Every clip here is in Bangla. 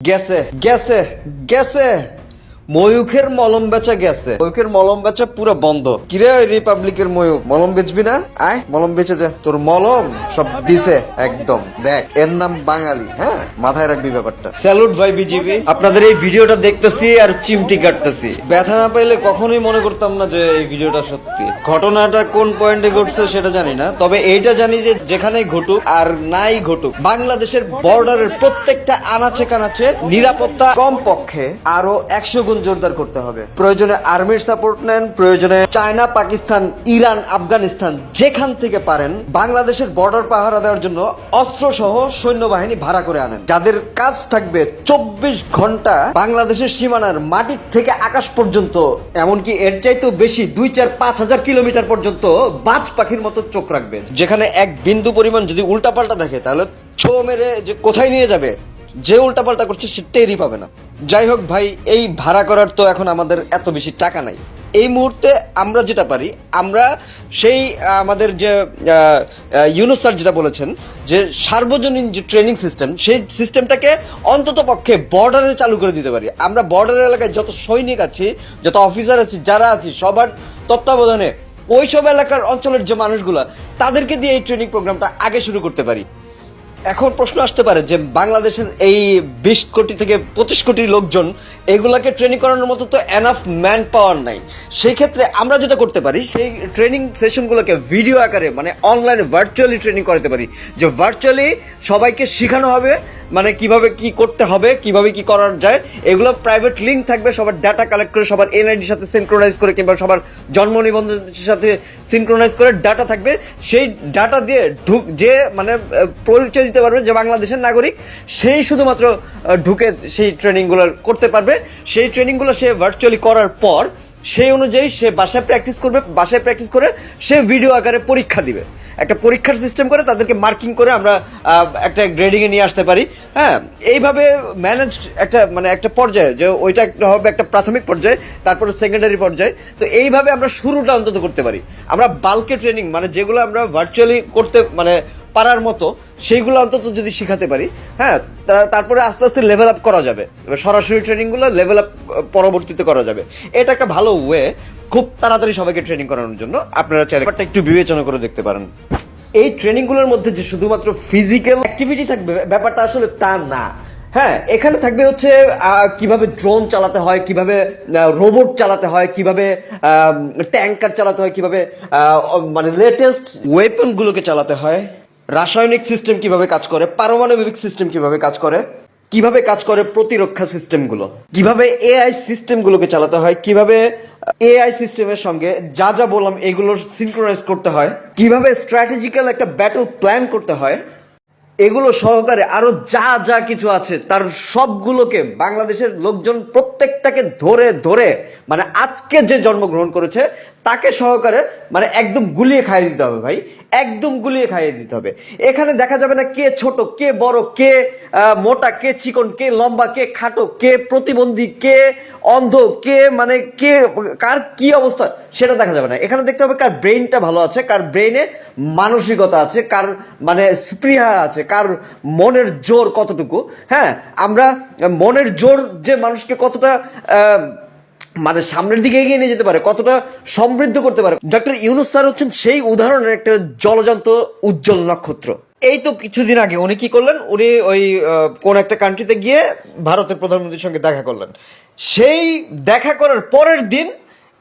গেছে গেছে গেছে। ময়ূখের মলম বেচা গেছে। ময়ূখের মলম বেচা পুরো বন্ধ। কিরে রিপাবলিকের ময়ূক মলম বেচবি না? আয় মলম বেচে যা। তোর মলম সব দিছে একদম। দেখ এর নাম বাঙালি হ্যাঁ? মাথায় রাখবি ব্যাপারটা। স্যালুট ভাই বিজিবি। আপনাদের এই ভিডিওটা দেখতেছি আর চিমটি কাটতেছি। ব্যথা না পাইলে কখনোই মনে করতাম না যে এই ভিডিওটা সত্যি। ঘটনাটা কোন পয়েন্টে ঘটছে সেটা জানি না। তবে এইটা জানি যে যেখানেই ঘটুক আর নাই ঘটুক বাংলাদেশের বর্ডারের প্রত্যেকটা আনাচে কানাচে নিরাপত্তা কম পক্ষে আরও একশো গুণ জোরদার করতে হবে। প্রয়োজনে আর্মির সাপোর্ট নেন, প্রয়োজনে চায়না, পাকিস্তান, ইরান, আফগানিস্তান যেখান থেকে পারেন, বাংলাদেশের বর্ডার পাহারা দেওয়ার জন্য অস্ত্র সহ সৈন্যবাহিনী ভাড়া করে আনেন। যাদের কাজ থাকবে চব্বিশ ঘণ্টা বাংলাদেশের সীমানার মাটির থেকে আকাশ পর্যন্ত, এমনকি এর চাইতেও বেশি দুই চার পাঁচ হাজার কিলোমিটার পর্যন্ত বাজ পাখির মতো চোখ রাখবে। যেখানে এক বিন্দু পরিমাণ যদি উল্টাপাল্টা দেখে, তাহলে ছো মেরে যে কোথায় নিয়ে যাবে? যে উল্টাপাল্টা করছে সে টেরই পাবে না। যাই হোক ভাই, এই ভাড়া করার তো এখন আমাদের এত বেশি টাকা নাই। এই মুহূর্তে আমরা যেটা পারি, আমরা সেই আমাদের যে ইউনুস স্যার যেটা বলেছেন যে সার্বজনীন যে ট্রেনিং সিস্টেম, সেই সিস্টেমটাকে অন্তত পক্ষে বর্ডারে চালু করে দিতে পারি। আমরা বর্ডার এলাকায় যত সৈনিক আছি, যত অফিসার আছি, যারা আছি, সবার তত্ত্বাবধানে ওইসব এলাকার অঞ্চলের যে মানুষগুলা, তাদেরকে দিয়ে এই ট্রেনিং প্রোগ্রামটা আগে শুরু করতে পারি। এখন প্রশ্ন আসতে পারে যে বাংলাদেশের এই বিশ কোটি থেকে পঁচিশ কোটি লোকজন এগুলাকে ট্রেনিং করানোর মতো তো এনাফ ম্যান পাওয়ার নাই। সেই ক্ষেত্রে আমরা যেটা করতে পারি, সেই ট্রেনিং সেশনগুলোকে ভিডিও আকারে মানে অনলাইনে ভার্চুয়ালি ট্রেনিং করাতে পারি। যে ভার্চুয়ালি সবাইকে শেখানো হবে মানে কীভাবে কি করতে হবে, কীভাবে কি করার যায়, এগুলো প্রাইভেট লিঙ্ক থাকবে, সবার ডাটা কালেক্ট করে, সবার এনআইডির সাথে সিনক্রোনাইজ করে, কিংবা সবার জন্ম নিবন্ধনের সাথে সিনক্রোনাইজ করে ডাটা থাকবে। সেই ডাটা দিয়ে ঢুক, যে মানে পরিচয় দিতে পারবে যে বাংলাদেশের নাগরিক, সেই শুধুমাত্র ঢুকে সেই ট্রেনিংগুলো করতে পারবে। সেই ট্রেনিংগুলো সে ভার্চুয়ালি করার পর সেই অনুযায়ী সে বাসায় প্র্যাকটিস করবে, বাসায় প্র্যাকটিস করে সে ভিডিও আকারে পরীক্ষা দিবে। একটা পরীক্ষার সিস্টেম করে তাদেরকে মার্কিং করে আমরা একটা গ্রেডিংয়ে নিয়ে আসতে পারি। হ্যাঁ এইভাবে ম্যানেজ একটা মানে একটা পর্যায়ে, যে ওইটা একটা হবে একটা প্রাথমিক পর্যায়ে, তারপরে সেকেন্ডারি পর্যায়ে। তো এইভাবে আমরা শুরুটা অন্তত করতে পারি। আমরা বাল্কে ট্রেনিং মানে যেগুলো আমরা ভার্চুয়ালি করতে মানে পারার মতো, সেইগুলো অন্তত যদি শিখাতে পারি হ্যাঁ তারপরে আস্তে আস্তে লেভেল আপ করা যাবে। সরাসরি ট্রেনিংগুলো লেভেল আপ পরবর্তীতে করা যাবে। এটা একটা ভালো ওয়ে খুব তাড়াতাড়ি সবাইকে ট্রেনিং করানোর জন্য। আপনারা ব্যাপারটা একটু বিবেচনা করে দেখতে পারেন। এই ট্রেনিংগুলোর মধ্যে যে শুধুমাত্র ফিজিক্যাল অ্যাক্টিভিটি থাকবে ব্যাপারটা আসলে তা না। হ্যাঁ এখানে থাকবে হচ্ছে কীভাবে ড্রোন চালাতে হয়, কীভাবে রোবট চালাতে হয়, কীভাবে ট্যাঙ্কার চালাতে হয়, কীভাবে মানে লেটেস্ট ওয়েপনগুলোকে চালাতে হয়। রাসায়নিক সিস্টেম কীভাবে কাজ করে, পারমাণবিক সিস্টেম কীভাবে কাজ করে, কীভাবে কাজ করে প্রতিরক্ষা সিস্টেমগুলো কীভাবে এআই সিস্টেমগুলোকে চালাতে হয়, কীভাবে এআই সিস্টেমের সঙ্গে যা যা বললাম এগুলো সিনক্রোনাইজ করতে হয়, কীভাবে স্ট্র্যাটেজিক্যাল একটা ব্যাটল প্ল্যান করতে হয়, এগুলো সহকারে আরও যা যা কিছু আছে তার সবগুলোকে বাংলাদেশের লোকজন প্রত্যেকটাকে ধরে ধরে মানে আজকে যে জন্মগ্রহণ করেছে, তাকে সহকারে মানে একদম গুলিয়ে খাইয়ে দিতে হবে ভাই। একদম গুলিয়ে খাইয়ে দিতে হবে। এখানে দেখা যাবে না কে ছোট, কে বড়, কে মোটা, কে চিকন, কে লম্বা, কে খাটো, কে প্রতিবন্ধী, কে অন্ধ, কে মানে কে, কার কি অবস্থা, সেটা দেখা যাবে না। এখানে দেখতে হবে কার ব্রেইনটা ভালো আছে, কার ব্রেইনে মানসিকতা আছে, কার মানে স্পৃহা আছে, কার মনের জোর কতটুকু। হ্যাঁ আমরা মনের জোর যে মানুষকে কতটা আহ, মানে সামনের দিকে এগিয়ে নিয়ে যেতে পারে কতটা সমৃদ্ধ করতে পারে। ডক্টর ইউনুস স্যার হচ্ছেন সেই উদাহরণের একটা জলজন্ত উজ্জ্বল নক্ষত্র। এই তো কিছুদিন আগে উনি কি করলেন? উনি ওই কোন একটা কান্ট্রিতে গিয়ে ভারতের প্রধানমন্ত্রীর সঙ্গে দেখা করলেন। সেই দেখা করার পরের দিন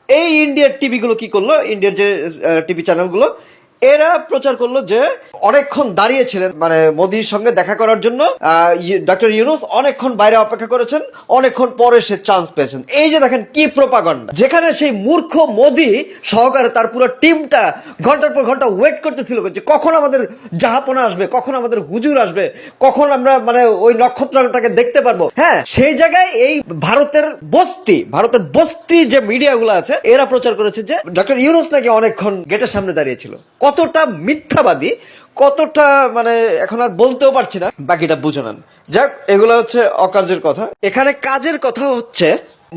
এই ইন্ডিয়ার টিভিগুলো কি করল? ইন্ডিয়ার যে টিভি চ্যানেলগুলো এরা প্রচার করল যে অনেকক্ষণ দাঁড়িয়েছিলেন মানে মোদির সঙ্গে দেখা করার জন্য। ডক্টর ইউনুস অনেকক্ষণ বাইরে অপেক্ষা করেছেন, অনেকক্ষণ পরে সে চান্স পেয়েছেন। এই যে দেখেন কি প্রপাগন্ডা যেখানে সেই মূর্খ মোদি সহকারে তার পুরো টিমটা ঘণ্টার পর ঘণ্টা ওয়েট করতেছিল যে কখন আমাদের জাহাপনা আসবে? কখন আমাদের হুজুর আসবে? কখন আমরা মানে ওই নক্ষত্রটাকে দেখতে পারব? হ্যাঁ সেই জায়গায় এই ভারতের বস্তি ভারতের বস্তি যে মিডিয়াগুলো আছে, এরা প্রচার করেছে যে ডক্টর ইউনুস নাকি অনেকক্ষণ গেটের সামনে দাঁড়িয়েছিল। কতটা মিথ্যাবাদী, কতটা মানে এখন আর বলতেও পারছি না। বাকিটা বুঝে নেন। যাক, এগুলো হচ্ছে অকার্যের কথা। এখানে কাজের কথা হচ্ছে,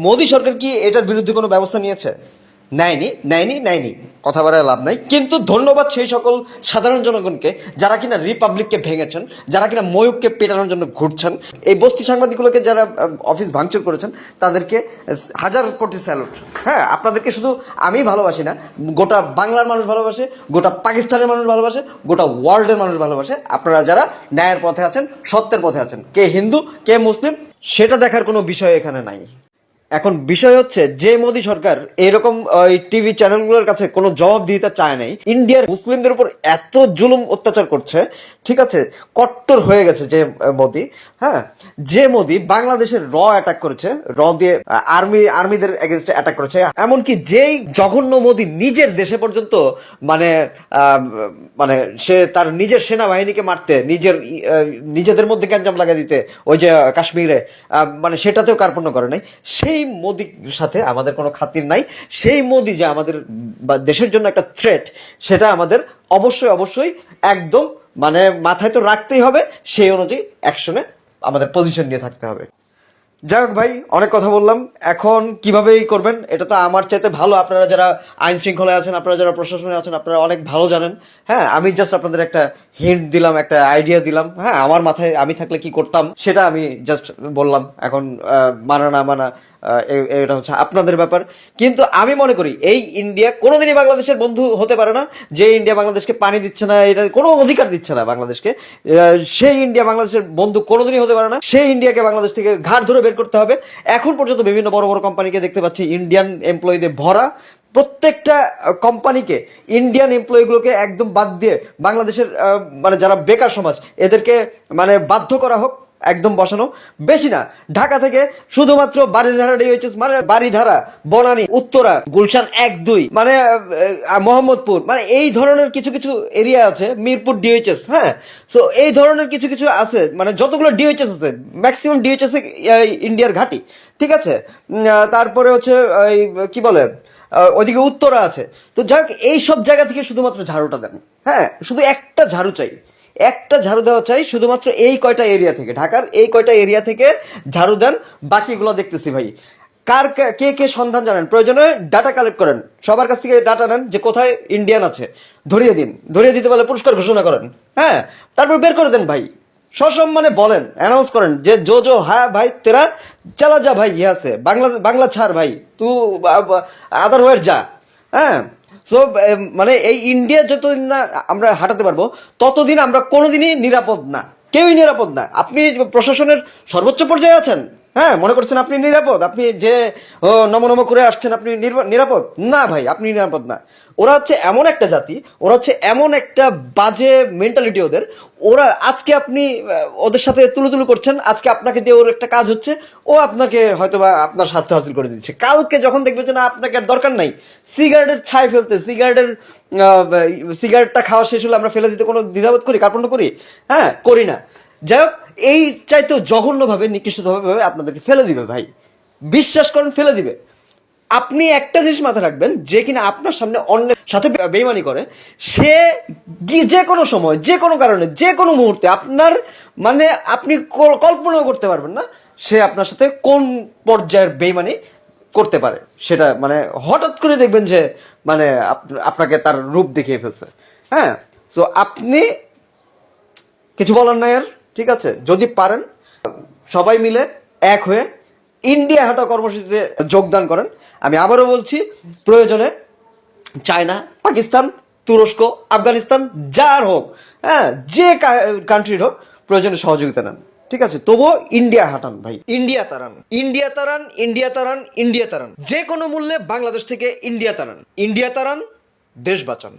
মোদী সরকার কি এটার বিরুদ্ধে কোনো ব্যবস্থা নিয়েছে? নেয়নি নেয়নি নেয়নি। কথা বাড়ায় লাভ নাই। কিন্তু ধন্যবাদ সেই সকল সাধারণ জনগণকে যারা কিনা রিপাবলিককে ভেঙেছেন, যারা কিনা ময়ূককে পেটানোর জন্য ঘুরছেন। এই বস্তি সাংবাদিকগুলোকে যারা অফিস ভাঙচুর করেছেন, তাদেরকে হাজার কোটি স্যালুট। হ্যাঁ আপনাদেরকে শুধু আমি ভালোবাসি না, গোটা বাংলার মানুষ ভালোবাসে, গোটা পাকিস্তানের মানুষ ভালোবাসে, গোটা ওয়ার্ল্ডের মানুষ ভালোবাসে। আপনারা যারা ন্যায়ের পথে আছেন, সত্যের পথে আছেন, কে হিন্দু, কে মুসলিম, সেটা দেখার কোনো বিষয় এখানে নাই। এখন বিষয় হচ্ছে, যে মোদী সরকার এরকম, ওই টিভি চ্যানেলগুলোর কাছে কোনো জবাব দিতে চায় নাই, ইন্ডিয়ার মুসলিমদের উপর এত জুলুম অত্যাচার করছে, ঠিক আছে, কট্টর হয়ে গেছে যে মোদী হ্যাঁ যে মোদী বাংলাদেশের র অ্যাটাক করেছে, র দিয়ে আর্মি আর্মিদের এগেনস্টে অ্যাটাক করেছে, এমনকি যেই জঘন্য মোদি নিজের দেশে পর্যন্ত মানে মানে সে তার নিজের সেনাবাহিনীকে মারতে, নিজের নিজেদের মধ্যে গ্যাঞ্জাম লাগিয়ে দিতে, ওই যে কাশ্মীরে মানে সেটাতেও কার্পণ্য করে নাই, সেই মোদির সাথে আমাদের কোনো খাতির নাই। সেই মোদি যে আমাদের বা দেশের জন্য একটা থ্রেট সেটা আমাদের অবশ্যই অবশ্যই একদম মানে মাথায় তো রাখতেই হবে। সেই অনুযায়ী অ্যাকশনে আমাদের পজিশন নিয়ে থাকতে হবে। যাই হোক ভাই, অনেক কথা বললাম। এখন কীভাবে করবেন, এটা তো আমার চাইতে ভালো। আপনারা যারা আইন শৃঙ্খলায় আছেন, আপনারা যারা প্রশাসনে আছেন, আপনারা অনেক ভালো জানেন। হ্যাঁ আমি জাস্ট আপনাদের একটা হিন্ট দিলাম, একটা আইডিয়া দিলাম। হ্যাঁ আমার মাথায় আমি থাকলে কি করতাম, সেটা আমি জাস্ট বললাম। এখন মানা না মানা এটা হচ্ছে আপনাদের ব্যাপার। কিন্তু আমি মনে করি, এই ইন্ডিয়া কোনোদিনই বাংলাদেশের বন্ধু হতে পারে না, যে ইন্ডিয়া বাংলাদেশকে পানি দিচ্ছে না, এটা কোনো অধিকার দিচ্ছে না বাংলাদেশকে। সেই ইন্ডিয়া বাংলাদেশের বন্ধু কোনোদিনই হতে পারে না, সেই ইন্ডিয়াকে বাংলাদেশ থেকে ঘাট ধরে বের করতে হবে। এখন পর্যন্ত বিভিন্ন বড় বড় কোম্পানিকে দেখতে পাচ্ছি ইন্ডিয়ান এমপ্লয়িদের ভরা। প্রত্যেকটা কোম্পানিকে ইন্ডিয়ান এমপ্লয়িগুলোকে একদম বাদ দিয়ে বাংলাদেশের মানে যারা বেকার সমাজ, এদেরকে মানে বাধ্য করা হোক। একদম বসানো। বেশি না ঢাকা থেকে শুধুমাত্র বাড়িধারা ডিএইচএস মানে বাড়িধারা বনানী উত্তরা গুলশান এক দুই মানে মোহাম্মদপুর মানে এই ধরনের কিছু কিছু এরিয়া আছে মিরপুর ডিএইচএস হ্যাঁ? সো এই ধরনের কিছু কিছু আছে মানে যতগুলো ডিএইচএস আছে ম্যাক্সিমাম ডিএইচএস ইন্ডিয়ার ঘাটি ঠিক আছে? তারপরে হচ্ছে ওই কি বলে আহ, ওইদিকে উত্তরা আছে। তো যাক এই সব জায়গা থেকে শুধুমাত্র ঝাড়ুটা দেন হ্যাঁ? শুধু একটা ঝাড়ু চাই। একটা ঝাড়ু দেওয়া চাই শুধুমাত্র এই কয়টা এরিয়া থেকে। ঢাকার এই কয়টা এরিয়া থেকে ঝাড়ু দেন, বাকিগুলো দেখতেছি ভাই। কার কে- কে সন্ধান জানেন? প্রয়োজনে ডাটা কালেক্ট করেন। সবার কাছ থেকে ডাটা নেন যে কোথায় ইন্ডিয়ান আছে। ধরিয়ে দিন। ধরিয়ে দিতে পারলে পুরস্কার ঘোষণা করেন। হ্যাঁ তারপর বের করে দেন ভাই। সসম্মানে বলেন অ্যানাউন্স করেন যে জো জো হ্যাঁ ভাই, তেরা চালা যা ভাই ইয়ে আছে। বাংলা বাংলা ছাড় ভাই। তু আদার ওয়ের যা। হ্যাঁ সো মানে এই ইন্ডিয়া যতদিন না আমরা হাঁটাতে পারব, ততদিন আমরা কোনোদিনই নিরাপদ না। কেউই নিরাপদ না। আপনি প্রশাসনের সর্বোচ্চ পর্যায়ে আছেন? হ্যাঁ মনে করছেন আপনি নিরাপদ? আপনি যে, ও, নম নম করে আসছেন, আপনি নিরাপদ? না ভাই, আপনি নিরাপদ না। ওরা হচ্ছে এমন একটা জাতি, ওরা হচ্ছে এমন একটা বাজে মেন্টালিটি ওদের। ওরা আজকে আপনি ওদের সাথে তুলুতুলু করছেন, আজকে আপনাকে দিয়ে ওর একটা কাজ হচ্ছে, ও আপনাকে হয়তো বা আপনার স্বার্থ হাসিল করে দিচ্ছে। কালকে যখন দেখবে যে না, আপনাকে আর দরকার নাই, সিগারেটের ছাই ফেলতে, সিগারেটের সিগারেটটা খাওয়া শেষ হলে আমরা ফেলে দিতে কোনো দ্বিধাবোধ করি, কার্পণ্য করি? হ্যাঁ করি না। যাই হোক, এই চাইতেও জঘন্যভাবে, নিকৃষ্টভাবে আপনাদেরকে ফেলে দিবে ভাই। বিশ্বাস করেন, ফেলে দিবে। আপনি একটা জিনিস মাথায় রাখবেন, যে কিনা আপনার সামনে অন্যের সাথে বেইমানি করে, সে যে কোনো সময়, যে কোনো কারণে, যে কোনো মুহূর্তে আপনার মানে আপনি কল্পনাও করতে পারবেন না সে আপনার সাথে কোন পর্যায়ের বেইমানি করতে পারে। সেটা মানে হঠাৎ করে দেখবেন যে মানে আপনাকে তার রূপ দেখিয়ে ফেলছে। হ্যাঁ? সো আপনি কিছু বলার নাই আর? ঠিক আছে? যদি পারেন, সবাই মিলে এক হয়ে ইন্ডিয়া হাঁটা কর্মসূচিতে যোগদান করেন। আমি আবারও বলছি, প্রয়োজনে চায়না, পাকিস্তান, তুরস্ক, আফগানিস্তান, যার হোক হ্যাঁ যে কান্ট্রির হোক, প্রয়োজনে সহযোগিতা নেন। ঠিক আছে? তবুও ইন্ডিয়া হাঁটান ভাই। ইন্ডিয়া তারান। ইন্ডিয়া তারান ইন্ডিয়া তারান ইন্ডিয়া তারান। যে কোনো মূল্যে বাংলাদেশ থেকে ইন্ডিয়া তারান। ইন্ডিয়া তারান, দেশ বাঁচান।